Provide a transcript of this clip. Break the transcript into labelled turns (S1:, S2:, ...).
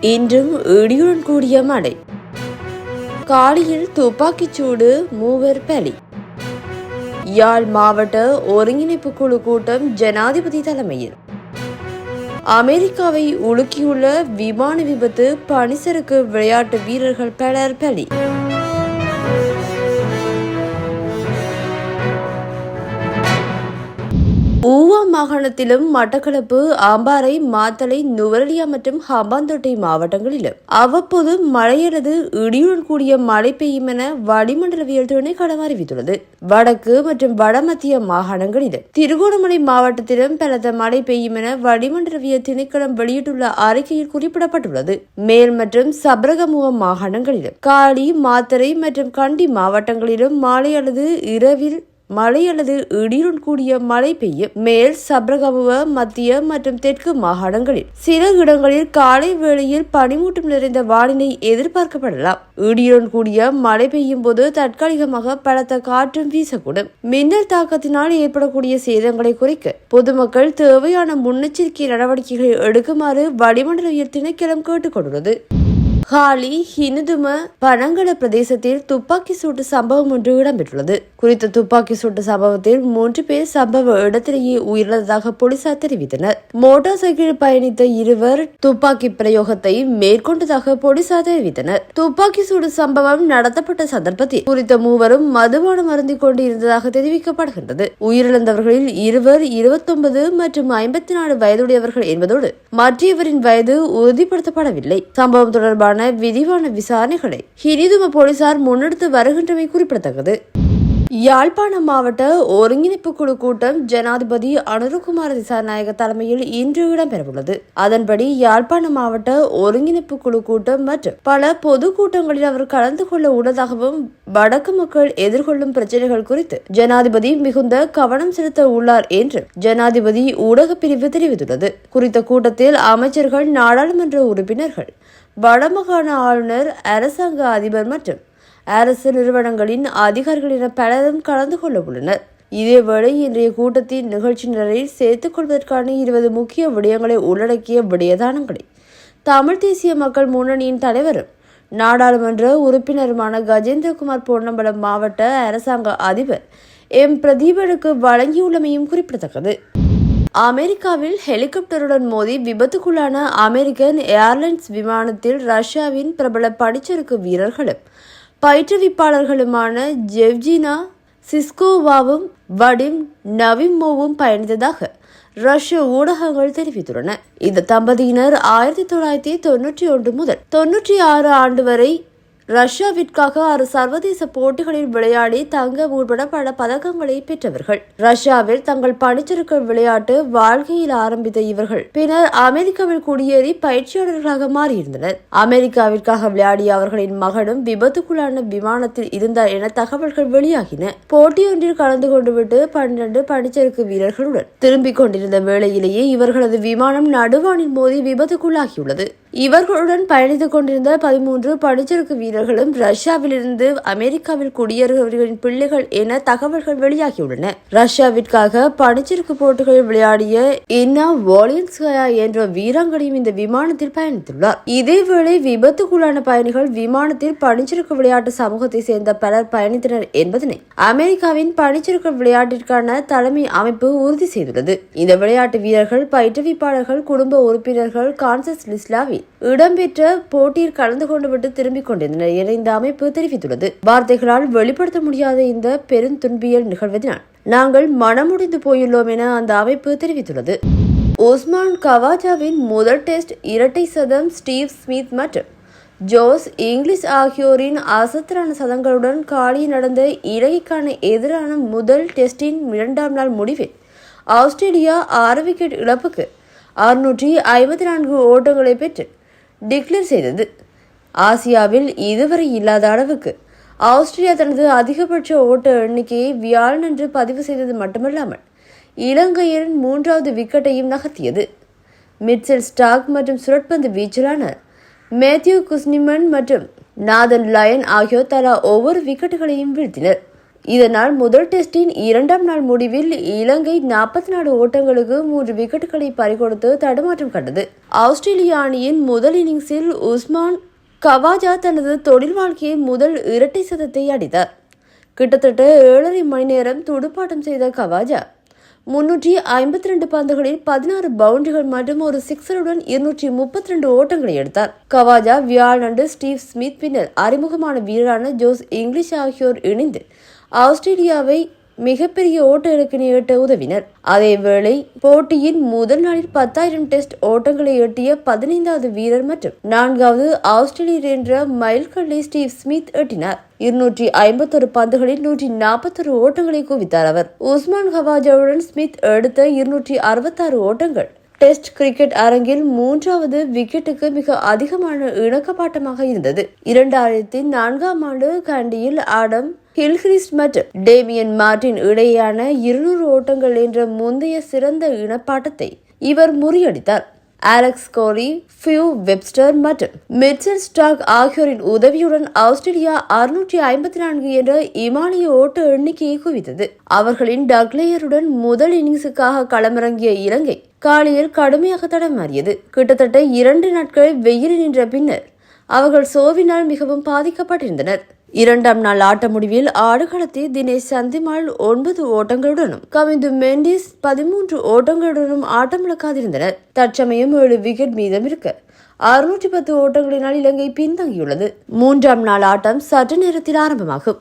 S1: இன்றும் இடியுடன் கூடிய மழை. காலியில் துப்பாக்கிச்சூடு மூவர் பலி. யாழ் மாவட்ட ஒருங்கிணைப்பு குழு கூட்டம் ஜனாதிபதி தலைமையில். அமெரிக்காவை உலுக்கியுள்ள விமான விபத்து பனிசறுக்கு விளையாட்டு வீரர்கள் பலர் பலி. ஊவா மாகாணத்திலும் மட்டக்களப்பு ஆம்பாறை மாத்தளை நுவரலியா மற்றும் ஹம்பாந்தோட்டை மாவட்டங்களிலும் அவ்வப்போது மழையல்லது இடியுடன் கூடிய மழை பெய்யும் என வளிமண்டலவியல் திணைக்களம் அறிவித்துள்ளது. வடக்கு மற்றும் வடமத்திய மாகாணங்களிலும் திருகோணமலை மாவட்டத்திலும் பலத்த மழை பெய்யும் என வளிமண்டலவியல் திணைக்களம் வெளியிட்டுள்ள அறிக்கையில் குறிப்பிடப்பட்டுள்ளது. மேல் மற்றும் சபரகமுக மாகாணங்களிலும் காளி மாத்தரை மற்றும் கண்டி மாவட்டங்களிலும் மாலை அல்லது இரவில் மழை அல்லது இடியுடன் கூடிய மழை பெய்யும் மேல் சப்ரகமுவ மத்திய மற்றும் தெற்கு மாகாணங்களில் சில இடங்களில் காலை வேளையில் பனிமூட்டம் நிறைந்த வானிலை எதிர்பார்க்கப்படலாம். இடியுடன் கூடிய மழை பெய்யும் போது தற்காலிகமாக பலத்த காற்றும் வீசக்கூடும். மின்னல் தாக்கத்தினால் ஏற்படக்கூடிய சேதங்களை குறைக்க பொதுமக்கள் தேவையான முன்னெச்சரிக்கை நடவடிக்கைகளை எடுக்குமாறு வளிமண்டல உயர் திணைக்களம் கேட்டுக்கொண்டுள்ளது. ஹாலி ஹினுதும பனங்கல பிரதேசத்தில் துப்பாக்கி சூட்டு சம்பவம் ஒன்று இடம்பெற்றுள்ளது. குறித்த துப்பாக்கி சூட்டு சம்பவத்தில் மூன்று பேர் சம்பவ இடத்திலேயே உயிரிழந்ததாக போலீசார் தெரிவித்தனர். மோட்டார் சைக்கிள் பயணித்த இருவர் துப்பாக்கி பிரயோகத்தை மேற்கொண்டதாக போலீசார் தெரிவித்தனர். துப்பாக்கி சூடு சம்பவம் நடத்தப்பட்ட சந்தர்ப்பத்தில் குறித்த மூவரும் மதுபானம் அருந்திக் கொண்டு இருந்ததாக தெரிவிக்கப்படுகின்றது. உயிரிழந்தவர்களில் இருவர் இருபத்தொன்பது மற்றும் ஐம்பத்தி நாலு வயதுடையவர்கள் என்பதோடு மற்றவரின் வயது உறுதிப்படுத்தப்படவில்லை. சம்பவம் தொடர்பான விரிவான விசாரணைகளை ஹிரிதும போலீசார் முன்னெடுத்து வருகின்றமை குறிப்பிடத்தக்கது. யாழ்ப்பாணம் மாவட்ட ஒருங்கிணைப்பு குழு கூட்டம் ஜனாதிபதி அனுருகுமார திசாநாயக தலைமையில் இன்று இடம்பெறவுள்ளது. அதன்படி யாழ்ப்பாணம் மாவட்ட ஒருங்கிணைப்பு குழு கூட்டம் மற்றும் பல பொது கூட்டங்களில் அவர் கலந்து கொள்ள உள்ளதாகவும் வடக்கு மக்கள் எதிர்கொள்ளும் பிரச்சனைகள் குறித்து ஜனாதிபதி மிகுந்த கவனம் செலுத்த உள்ளார் என்று ஜனாதிபதி ஊடக பிரிவு தெரிவித்துள்ளது. குறித்த கூட்டத்தில் அமைச்சர்கள் நாடாளுமன்ற உறுப்பினர்கள் வடமாகாண ஆளுநர் அரசாங்க அதிபர் மற்றும் அரசு நிறுவனங்களின் அதிகாரிகள் என பலரும் கலந்து கொள்ள உள்ளனர். இதேவேளை இன்றைய கூட்டத்தின் நிகழ்ச்சி நிரலில் சேர்த்துக் கொள்வதற்கான இருபது முக்கிய விடயங்களை உள்ளடக்கிய விடயதானங்களை. தமிழ் தேசிய மக்கள் முன்னணியின் தலைவரும் நாடாளுமன்ற உறுப்பினருமான கஜேந்திரகுமார் பொன்னம்பலம் மாவட்ட அரசாங்க அதிபர் எம். பிரதீபனுக்கு வழங்கியுள்ளமையும் குறிப்பிடத்தக்கது. அமெரிக்காவில் ஹெலிகாப்டருடன் மோதி விபத்துக்குள்ளான அமெரிக்கன் ஏர்லைன்ஸ் விமானத்தில் ரஷ்யாவின் பிரபல பனிச்சறுக்கு வீரர்களும் பயிற்றுவிப்பாளர்களுமான ஜெவ்ஜினா சிஸ்கோவாவும் வடிம் நவிமோவும் பயணித்ததாக ரஷ்ய ஊடகங்கள் தெரிவித்துள்ளன. இந்த தம்பதியினர் ஆயிரத்தி தொள்ளாயிரத்தி தொன்னூற்றி ஒன்று முதல் தொன்னூற்றி ஆறு ஆண்டு வரை ரஷ்யாவிற்காக ஆறு சர்வதேச போட்டிகளில் விளையாடி தங்க உட்பட பல பதக்கங்களை பெற்றவர்கள். ரஷ்யாவில் தங்கள் பனிச்சறுக்கு விளையாட்டு வாழ்க்கையில் ஆரம்பித்த இவர்கள். பின்னர் அமெரிக்காவில் குடியேறி பயிற்சியாளர்களாக மாறியிருந்தனர். அமெரிக்காவிற்காக விளையாடிய அவர்களின் மகனும் விபத்துக்குள்ளான விமானத்தில் இருந்தார் என தகவல்கள் வெளியாகின. போட்டியொன்றில் கலந்து கொண்டு விட்டு பன்னிரண்டு பனிச்சறுக்கு வீரர்களுடன் திரும்பிக் கொண்டிருந்த வேளையிலேயே இவர்களது விமானம் நடுவானில் மோதி விபத்துக்குள்ளாகியுள்ளது. இவர்களுடன் பயணித்து கொண்டிருந்த பதிமூன்று பனிச்சறுக்கு வீரர்களும் ரஷ்யாவிலிருந்து அமெரிக்காவில் குடியேறுபவர்களின் பிள்ளைகள் என தகவல்கள் வெளியாகியுள்ளன. ரஷ்யாவிற்காக பனிச்சறுக்கு போட்டிகளில் விளையாடிய இன்னா வாலியன்ஸ்கயா என்ற வீராங்கனையும் இந்த விமானத்தில் பயணித்துள்ளார். இதேவேளை விபத்துக்குள்ளான பயணிகள் விமானத்தில் பனிச்சறுக்கு விளையாட்டு சமூகத்தை சேர்ந்த பலர் பயணித்தனர் என்பதனை அமெரிக்காவின் பனிச்சறுக்கு விளையாட்டிற்கான தலைமை அமைப்பு உறுதி செய்துள்ளது. இந்த விளையாட்டு வீரர்கள் பயிற்றுவிப்பாளர்கள் குடும்ப உறுப்பினர்கள் கான்சஸ் லிஸ்லாவி இடம்பெற்ற போட்டியில் கலந்து கொண்டு விட்டு திரும்பிக் கொண்டிருந்தனர் என இந்த அமைப்பு தெரிவித்துள்ளது. வார்த்தைகளால் வெளிப்படுத்த முடியாத இந்த பெருந்துன்பியல் நிகழ்வதினால் நாங்கள் மனமுடிந்து போயுள்ளோம் என அந்த அமைப்பு தெரிவித்துள்ளது. ஓஸ்மான் கவாஜாவின் முதல் டெஸ்ட் இரட்டை சதம் ஸ்டீவ் ஸ்மித் மற்றும் ஜோஸ் இங்கிலீஷ் ஆகியோரின் அசத்திரான சதங்களுடன் காலி நடந்த இலங்கைக்கான எதிரான முதல் டெஸ்டின் இரண்டாம் நாள் முடிவில் ஆஸ்திரேலியா ஆறு விக்கெட் இழப்புக்கு அறுநூற்றி ஐம்பத்தி நான்கு ஓட்டங்களை பெற்று டிக்ளேர் செய்தது. ஆசியாவில் இதுவரை இல்லாத அளவுக்கு ஆஸ்திரேலியா தனது அதிகபட்ச ஓட்ட எண்ணிக்கையை வியாழனன்று பதிவு செய்தது மட்டுமல்லாமல் இலங்கையின் மூன்றாவது விக்கெட்டையும் நகர்த்தியது. மிட்செல் ஸ்டாக் மற்றும் சுரட்பந்து வீச்சலான மேத்யூ குஸ்னிமன் மற்றும் நாதன் லயன் ஆகியோர் தலா ஒவ்வொரு விக்கெட்டுகளையும் வீழ்த்தினர். இதனால் முதல் டெஸ்டின் இரண்டாம் நாள் முடிவில் இலங்கை நாற்பத்தி நாலு ஓட்டங்களுக்கு மூன்று விக்கெட்டுகளை பறிகொடுத்து தடுமாற்றம் கண்டது. ஆஸ்திரேலிய அணியின் முதல் இன்னிங்ஸில் உஸ்மான் கவாஜா தனது தொழில் வாழ்க்கையை முதல் இரட்டை சதத்தை அடித்தார். கிட்டத்தட்ட ஏழரை மணி நேரம் துடுப்பாட்டம் செய்த கவாஜா முன்னூற்றி ஐம்பத்தி ரெண்டு பந்துகளில் பதினாறு பவுண்டரிகள் மற்றும் ஒரு சிக்ஸருடன் இருநூற்றி முப்பத்தி ரெண்டு ஓட்டங்களை எடுத்தார். கவாஜா வியாழண்டு ஸ்டீவ் ஸ்மித் பின்னர் அறிமுகமான வீரரான ஜோஸ் இங்கிலீஷ் ஆகியோர் இணைந்து ஆஸ்திரேலியாவை மிகப்பெரிய ஓட்ட இலக்கினை எட்ட உதவினர். அதேவேளை போட்டியின் முதல் நாளில் பத்தாயிரம் டெஸ்ட் ஓட்டங்களை எட்டிய பதினைந்தாவது வீரர் மற்றும் நான்காவது ஆஸ்திரேலியர் என்ற மைல்கல்லை ஸ்டீவ் ஸ்மித் எட்டினார். இருநூற்றி ஐம்பத்தொரு பந்துகளில் நூற்றி நாற்பத்தொரு ஓட்டங்களை குவித்தார் அவர். உஸ்மான் ஹவாஜாவுடன் ஸ்மித் எடுத்த இருநூற்றி அறுபத்தாறு ஓட்டங்கள் டெஸ்ட் கிரிக்கெட் அரங்கில் மூன்றாவது விக்கெட்டுக்கு மிக அதிகமான இணக்கப்பாட்டமாக இருந்தது. இரண்டாயிரத்தி நான்காம் ஆண்டு கண்டியில் ஆடம் ஹில்கிரிஸ்ட் மற்றும் டேமியன் மார்டின் இடையேயான இருநூறு ஓட்டங்கள் என்ற முந்தைய சிறந்த இனப்பாட்டத்தை இவர் முறியடித்தார். அலெக்ஸ் கோலி ஃபியூ வெப்ஸ்டர் மற்றும் மிச்சல் ஸ்டாக் ஆகியோரின் உதவியுடன் ஆஸ்திரேலியா அறுநூற்றி ஐம்பத்தி நான்கு என்ற இமாலய ஓட்ட எண்ணிக்கையை குவித்தது. அவர்களின் டக்லேயருடன் முதல் இன்னிங்ஸுக்காக களமிறங்கிய இலங்கை காலையில் கடுமையாக தடமாறியது. கிட்டத்தட்ட இரண்டு நாட்கள் வெயில் நின்ற பின்னர் அவர்கள் சோவினால் மிகவும் பாதிக்கப்பட்டிருந்தனர். இரண்டாம் நாள் ஆட்ட முடிவில் ஆடுகளத்தை தினேஷ் சந்திமால் ஒன்பது ஓட்டங்களுடனும் கவிந்து மெண்டிஸ் பதிமூன்று ஓட்டங்களுடனும் ஆட்டமிழக்காதிருந்தனர் தற்சமயம் ஏழு விக்கெட் மீதம் இருக்க அறுநூற்றி பத்து ஓட்டங்களினால் இலங்கை பின்தங்கியுள்ளது. மூன்றாம் நாள் ஆட்டம் சற்று நேரத்தில் ஆரம்பமாகும்.